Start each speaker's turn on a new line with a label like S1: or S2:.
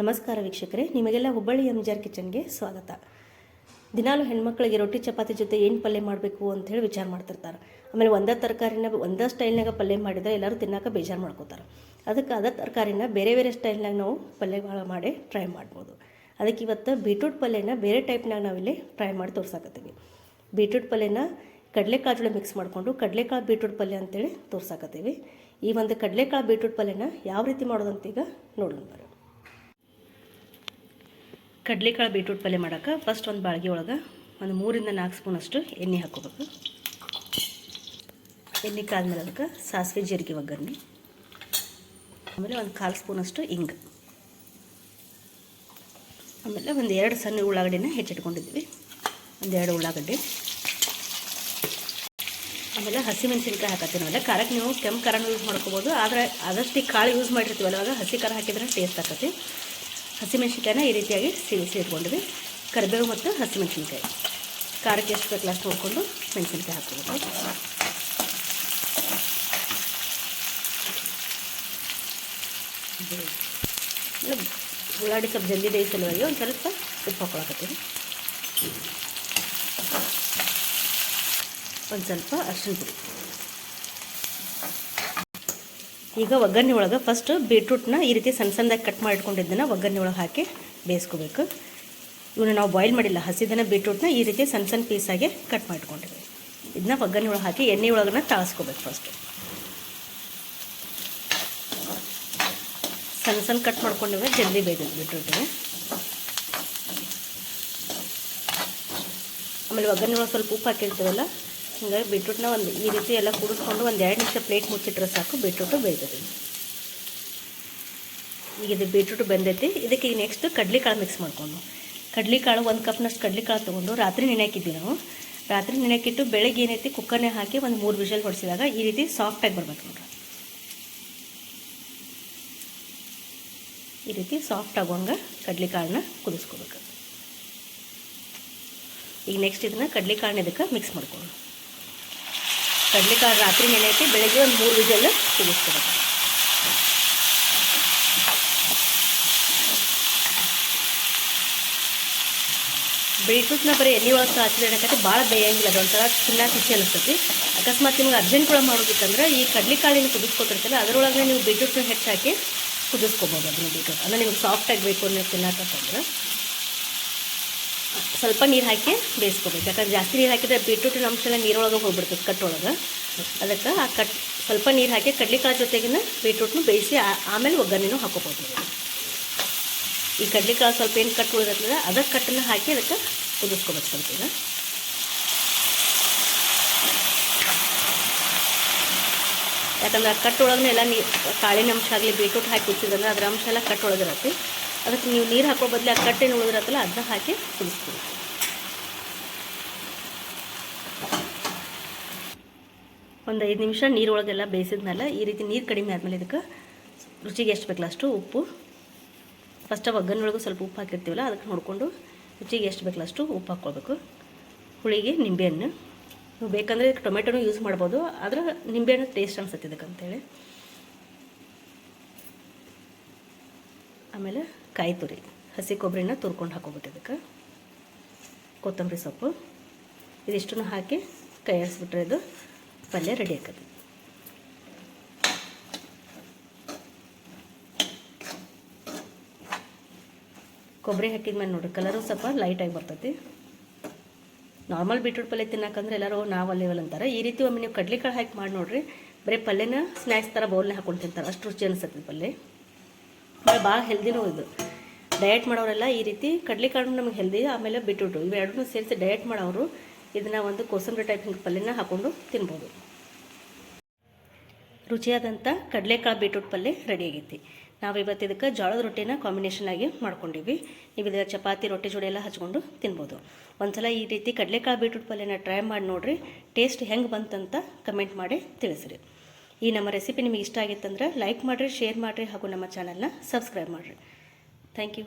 S1: ನಮಸ್ಕಾರ ವೀಕ್ಷಕರೇ, ನಿಮಗೆಲ್ಲ ಹುಬ್ಬಳ್ಳಿ ಎಂ ಜಿ ಆರ್ ಕಿಚನ್ಗೆ ಸ್ವಾಗತ. ದಿನಾಲು ಹೆಣ್ಮಕ್ಳಿಗೆ ರೊಟ್ಟಿ, ಚಪಾತಿ ಜೊತೆ ಏನು ಪಲ್ಯ ಮಾಡಬೇಕು ಹೇಳಿ ವಿಚಾರ ಮಾಡ್ತಿರ್ತಾರೆ. ಆಮೇಲೆ ಒಂದೇ ತರಕಾರಿನ, ಒಂದೇ ಸ್ಟೈಲ್ನಾಗ ಪಲ್ಯ ಮಾಡಿದರೆ ಎಲ್ಲರೂ ತಿನ್ನೋಕೆ ಬೇಜಾರು ಮಾಡ್ಕೋತಾರೆ. ಅದಕ್ಕೆ ಅದೇ ತರಕಾರಿನ ಬೇರೆ ಬೇರೆ ಸ್ಟೈಲ್ನಾಗ ನಾವು ಪಲ್ಯಗಳ ಮಾಡಿ ಟ್ರೈ ಮಾಡ್ಬೋದು. ಅದಕ್ಕೆ ಇವತ್ತು ಬೀಟ್ರೂಟ್ ಪಲ್ಯನ ಬೇರೆ ಟೈಪ್ನಾಗ ನಾವಿಲ್ಲಿ ಟ್ರೈ ಮಾಡಿ ತೋರ್ಸಾಕತ್ತೀವಿ. ಬೀಟ್ರೂಟ್ ಪಲ್ಯನ ಕಡಲೆಕಾಳು ಜೊತೆ ಮಿಕ್ಸ್ ಮಾಡಿಕೊಂಡು ಕಡಲೆಕಾಳು ಬೀಟ್ರೂಟ್ ಪಲ್ಯ ಅಂತೇಳಿ ತೋರ್ಸಾಕತ್ತೀವಿ. ಈ ಒಂದು ಕಡಲೆಕಾಳು ಬೀಟ್ರೂಟ್ ಪಲ್ಯನ ಯಾವ ರೀತಿ ಮಾಡೋದಂತೀಗ ನೋಡೋಣ ಬರ್ರಿ ಕಡಲೆಕಾಳು ಬೀಟ್ರೂಟ್ ಪಲ್ಯ ಮಾಡೋಕೆ ಫಸ್ಟ್ ಒಂದು ಬಾಳ್ಗೆ ಒಳಗೆ ಒಂದು ಮೂರಿಂದ ನಾಲ್ಕು ಸ್ಪೂನಷ್ಟು ಎಣ್ಣೆ ಹಾಕೋಬೇಕು ಎಣ್ಣೆ ಕಾದ್ಮೇಲೆ ಅದಕ್ಕೆ ಸಾಸಿವೆ, ಜೀರಿಗೆ, ಒಗ್ಗರಣೆ. ಆಮೇಲೆ ಒಂದು ಕಾಲು ಸ್ಪೂನಷ್ಟು ಇಂಗ್. ಆಮೇಲೆ ಒಂದು ಎರಡು ಸಣ್ಣ ಉಳ್ಳಾಗಡ್ಡಿನ ಹೆಚ್ಚಿಟ್ಕೊಂಡಿದ್ವಿ ಒಂದೆರಡು ಉಳ್ಳಾಗಡ್ಡೆ. ಆಮೇಲೆ ಹಸಿಮೆಣಸಿನ್ಕಾಯಿ ಆಮೇಲೆ ಖಾರಕ್ಕೆ ನೀವು ಕೆಂಪು ಖಾರನೂ ಯೂಸ್ ಮಾಡ್ಕೋಬೋದು, ಆದರೆ ಆದಷ್ಟು ಕಾಳು ಯೂಸ್ ಮಾಡಿರ್ತೀವಲ್ಲ ಅವಾಗ ಹಸಿ ಖಾರ ಹಾಕಿದ್ರೆ ಟೇಸ್ಟ್ ಆಕತಿ ಹಸಿಮೆಣ್ಸಿನ್ಕಾಯಿನ ಈ ರೀತಿಯಾಗಿ ಸೇರಿಸಿ ಇಟ್ಕೊಂಡಿವಿ ಕರಿಬೇವು ಮತ್ತು ಹಸಿಮೆಣ್ಸಿನ್ಕಾಯಿ. ಖಾರಕ್ಕೆ ಎಷ್ಟು ಬೇಕು ಅಷ್ಟು ನೋಡಿಕೊಂಡು ಮೆಣಸಿನ್ಕಾಯಿ ಹಾಕೋಬೇಕು ಉಳ್ಳಾಡಿ ಸ್ವಲ್ಪ ಜಲ್ದಿ ಬೇಯಿಸಲುವಾಗಿ ಒಂದು ಸ್ವಲ್ಪ ಉಪ್ಪು ಹಾಕೊಳಕತ್ತೀನಿ. ಒಂದು ಸ್ವಲ್ಪ ಅರ್ಶಿನ ಪುಡಿ. ಈಗ ಒಗ್ಗರಣೆ ಒಳಗೆ ಫಸ್ಟ್ ಬೀಟ್ರೂಟ್ನ ಈ ರೀತಿ ಸಣ್ಣ ಸಣ್ಣದಾಗಿ ಕಟ್ ಮಾಡಿಟ್ಕೊಂಡಿದ್ದನ್ನು ಒಗ್ಗರ್ಣೆ ಒಳಗೆ ಹಾಕಿ ಬೇಯಿಸ್ಕೋಬೇಕು. ಇವನ್ನ ನಾವು ಬಾಯ್ಲ್ ಮಾಡಿಲ್ಲ, ಹಸಿದನ ಬೀಟ್ರೂಟ್ನ ಈ ರೀತಿ ಸಣ್ಣ ಸಣ್ಣ ಪೀಸಾಗಿ ಕಟ್ ಮಾಡಿಟ್ಕೊಂಡಿದ್ದೀವಿ ಇದನ್ನ ಒಗ್ಗರಣೆ ಒಳಗೆ ಹಾಕಿ ಎಣ್ಣೆ ಒಳಗನ್ನ ತಾಳಿಸ್ಕೋಬೇಕು ಫಸ್ಟ್ ಸಣ್ಣ ಸಣ್ಣ ಕಟ್ ಮಾಡ್ಕೊಂಡಿವೆ ಜಲ್ದಿ ಬೇಯ್ತದೆ ಬೀಟ್ರೂಟಿಗೆ ಆಮೇಲೆ ಒಗ್ಗರಣೆ ಒಳಗೆ ಸ್ವಲ್ಪ ಉಪ್ಪು ಹಾಕಿರ್ತೀವಲ್ಲ ಹಿಂಗಾಗಿ ಬೀಟ್ರೂಟ್ನ ಒಂದು ಈ ರೀತಿ ಎಲ್ಲ ಕುಡಿಸ್ಕೊಂಡು ಒಂದು ಎರಡು ನಿಮಿಷ ಪ್ಲೇಟ್ ಮುಚ್ಚಿಟ್ರೆ ಸಾಕು ಬೀಟ್ರೂಟು ಬೇಯ್ತದೆ ಈಗ ಇದು ಬೀಟ್ರೂಟ್ ಬೆಂದೈತಿ. ಇದಕ್ಕೆ ಈಗ ನೆಕ್ಸ್ಟ್ ಕಡ್ಲೆಕಾಳು ಮಿಕ್ಸ್ ಮಾಡ್ಕೊಂಡು. ಕಡ್ಲೆಕಾಳು ಒಂದು ಕಪ್ನಷ್ಟು ಕಡ್ಲೆಕಾಳು ತೊಗೊಂಡು ರಾತ್ರಿ ನೆನೆಯಾಕಿದ್ದೀವಿ ನಾವು. ರಾತ್ರಿ ನೆನೆಯಾಕಿಟ್ಟು ಬೆಳಗ್ಗೆ ಏನೈತಿ ಕುಕ್ಕರ್ನೇ ಹಾಕಿ ಒಂದು ಮೂರು ವಿಷಲ್ ಹೊಡಿಸಿದಾಗ ಈ ರೀತಿ ಸಾಫ್ಟಾಗಿ ಬರ್ಬೇಕು ನೋಡ್ರಿ. ಈ ರೀತಿ ಸಾಫ್ಟ್ ಆಗುವಂಗೆ ಕಡ್ಲೆಕಾಳನ್ನ ಕುದಿಸ್ಕೋಬೇಕು. ಈಗ ನೆಕ್ಸ್ಟ್ ಇದನ್ನು ಕಡ್ಲೆಕಾಳನ್ನ ಇದಕ್ಕೆ ಮಿಕ್ಸ್ ಮಾಡ್ಕೊಂಡು ಕಡಲೆಕಾಳು ರಾತ್ರಿ ನೆನೆಯಕ್ಕೆ ಬೆಳಗ್ಗೆ ಒಂದು ಮೂರು ವಿಜಲ್ಲು ಕುದಿಸ್ಕೊಬೇಕು ಬೀಟ್ರೂಟ್ನ ಬರೀ ಎಣ್ಣೆ ಒಳಗೆ ಏನಕತ್ತೆ ಭಾಳ ಬೇಯಂಗಿಲ್ಲ ಅದೊಂಥರ ತಿನ್ನಕ್ಕೆ ಖುಷಿ ಅನಿಸ್ತೈತಿ. ಅಕಸ್ಮಾತ್ ನಿಮ್ಗೆ ಅರ್ಜೆಂಟ್ ಕೂಡ ಮಾಡೋದಿತ್ತಂದ್ರೆ ಈ ಕಡಲೆಕಾಳಿನ ಕುದಿಸ್ಕೊತಿರ್ತಲ್ಲ ಅದರೊಳಗೆ ನೀವು ಬೀಟ್ರೂಟ್ನ ಹೆಚ್ಚಾಕಿ ಕುದಿಸ್ಕೊಬೋದು ಅದನ್ನ ಬೀಟ್ರೂಟ್. ಅಂದರೆ ನಿಮ್ಗೆ ಸಾಫ್ಟಾಗಿ ಬೇಕು ಅನ್ನೋ ತಿನ್ನಕ್ಕಂದ್ರೆ ಸ್ವಲ್ಪ ನೀರು ಹಾಕಿ ಬೇಯಿಸ್ಕೋಬೇಕು. ಯಾಕಂದ್ರೆ ಜಾಸ್ತಿ ನೀರು ಹಾಕಿದ್ರೆ ಬೀಟ್ರೂಟಿನ ಅಂಶ ಎಲ್ಲ ನೀರೊಳಗೆ ಹೋಗ್ಬಿಡ್ತದೆ ಕಟ್ಟೊಳಗೆ. ಅದಕ್ಕೆ ಆ ಕಟ್ ಸ್ವಲ್ಪ ನೀರು ಹಾಕಿ ಕಡ್ಲೆಕಾಳು ಜೊತೆಗಿನ ಬೀಟ್ರೂಟ್ನು ಬೇಯಿಸಿ ಆಮೇಲೆ ಒಗ್ಗರಣೆನೂ ಹಾಕೋಬೋದು. ಈ ಕಡ್ಲೆಕಾಳು ಸ್ವಲ್ಪ ಏನು ಕಟ್ ಉಳಿದಿರ್ತದೆ ಅದಕ್ಕೆ ಕಟ್ಟನ್ನು ಹಾಕಿ ಅದಕ್ಕೆ ಕುದಿಸ್ಕೋಬೇಕು ಸ್ವಲ್ಪ ಈಗ. ಯಾಕಂದ್ರೆ ಆ ಕಟ್ಟೊಳಗೆ ಎಲ್ಲ ನೀರು ಕಾಳಿನ ಅಂಶ ಆಗಲಿ ಬೀಟ್ರೂಟ್ ಹಾಕಿ ಕುದಿಸಿದ್ರೆ ಅದರ ಅಂಶ ಎಲ್ಲ ಕಟ್ಟೊಳಗಿರತ್ತೆ ಅದಕ್ಕೆ ನೀವು ನೀರು ಹಾಕೋ ಬದಲು ಆ ಕಟ್ಟೆ ಉಳಿದಿರತ್ತಲ್ಲ ಅದನ್ನ ಹಾಕಿ ಕುದಿಸ್ತೀವಿ ಒಂದು ಐದು ನಿಮಿಷ ನೀರೊಳಗೆಲ್ಲ ಬೇಯಿಸಿದ್ಮೇಲೆ ಈ ರೀತಿ ನೀರು ಕಡಿಮೆ ಆದಮೇಲೆ ಇದಕ್ಕೆ ರುಚಿಗೆ ಎಷ್ಟು ಬೇಕಲ್ಲ ಅಷ್ಟು ಉಪ್ಪು. ಫಸ್ಟ್ ಒಗ್ಗನೊಳಗೂ ಸ್ವಲ್ಪ ಉಪ್ಪು ಹಾಕಿರ್ತೀವಲ್ಲ ಅದಕ್ಕೆ ನೋಡಿಕೊಂಡು ರುಚಿಗೆ ಎಷ್ಟು ಬೇಕಲ್ಲ ಅಷ್ಟು ಉಪ್ಪು ಹಾಕ್ಕೊಳ್ಬೇಕು. ಹುಳಿಗೆ, ನಿಂಬೆಹಣ್ಣು. ನೀವು ಬೇಕಂದರೆ ಟೊಮೆಟೊನೂ ಯೂಸ್ ಮಾಡ್ಬೋದು, ಆದರೆ ನಿಂಬೆಹಣ್ಣು ಟೇಸ್ಟ್ ಅನ್ಸುತ್ತೆ ಇದಕ್ಕೆ ಅಂತೇಳಿ ಆಮೇಲೆ ಕಾಯಿ ತುರಿ. ಹಸಿ ಕೊಬ್ಬರಿನ ತುರ್ಕೊಂಡು ಹಾಕೋಬಿಟ್ಟು ಇದಕ್ಕೆ. ಕೊತ್ತಂಬರಿ ಸೊಪ್ಪು. ಇದಿಷ್ಟನ್ನು ಹಾಕಿ ಕೈ ಇದು ಪಲ್ಯ ರೆಡಿ ಆಗ್ತದೆ. ಕೊಬ್ಬರಿ ಹಾಕಿದ್ಮೇಲೆ ನೋಡಿರಿ, ಕಲರು ಸ್ವಲ್ಪ ಲೈಟಾಗಿ ಬರ್ತೈತಿ. ನಾರ್ಮಲ್ ಬೀಟ್ರೂಟ್ ಪಲ್ಯ ತಿನ್ನಕಂದ್ರೆ ಎಲ್ಲರೂ ನಾವು ಅಲ್ಲಿವಲ್ಲ ಅಂತಾರೆ. ಈ ರೀತಿ ಒಮ್ಮೆ ನೀವು ಕಡ್ಲೆಕಾಳು ಹಾಕಿ ಮಾಡಿ ನೋಡಿರಿ, ಬರೀ ಪಲ್ಯನ ಸ್ನ್ಯಾಕ್ಸ್ ಥರ ಬೌಲ್ನೇ ಹಾಕೊಂಡು ತಿಂತಾರೆ. ಅಷ್ಟು ರುಚಿ ಅನಿಸುತ್ತೆ ಪಲ್ಯ. ಆಮೇಲೆ ಭಾಳ ಹೆಲ್ದಿನೂ ಇದು. ಡಯಟ್ ಮಾಡೋರೆಲ್ಲ ಈ ರೀತಿ ಕಡಲೆಕಾಳು ನಮಗೆ ಹೆಲ್ದಿ ಆಮೇಲೆ ಬಿಟ್ಬಿಟ್ಟು ಇವೆರಡನ್ನೂ ಸೇರಿಸಿ ಡಯಟ್ ಮಾಡೋರು, ಇದನ್ನು ಒಂದು ಕೋಸಂಬರಿ ಟೈಪ್ ಹಿಂಗೆ ಪಲ್ಯನ ಹಾಕ್ಕೊಂಡು ತಿನ್ಬೋದು. ರುಚಿಯಾದಂಥ ಕಡಲೆಕಾಳು ಬೀಟ್ರೂಟ್ ಪಲ್ಯ ರೆಡಿ ಆಗೈತಿ. ನಾವು ಇವತ್ತು ಇದಕ್ಕೆ ಜೋಳದ ರೊಟ್ಟಿನ ಕಾಂಬಿನೇಷನ್ ಆಗಿ ಮಾಡ್ಕೊಂಡಿವಿ. ನೀವು ಇದರ ಚಪಾತಿ, ರೊಟ್ಟಿ ಜೋಡಿ ಎಲ್ಲ ಹಚ್ಕೊಂಡು ತಿನ್ಬೋದು. ಒಂದ್ಸಲ ಈ ರೀತಿ ಕಡಲೆಕಾಳು ಬೀಟ್ರೂಟ್ ಪಲ್ಯನ ಟ್ರೈ ಮಾಡಿ ನೋಡಿರಿ ಟೇಸ್ಟ್ ಹೆಂಗೆ ಬಂತಂತ ಕಮೆಂಟ್ ಮಾಡಿ ತಿಳಿಸ್ರಿ. ಈ ನಮ್ಮ ರೆಸಿಪಿ ನಿಮಗೆ ಇಷ್ಟ ಆಗಿತ್ತಂದ್ರೆ ಲೈಕ್ ಮಾಡಿರಿ ಶೇರ್ ಮಾಡಿರಿ ಹಾಗೂ ನಮ್ಮ ಚಾನಲ್ನ ಸಬ್ಸ್ಕ್ರೈಬ್ ಮಾಡಿರಿ. Thank you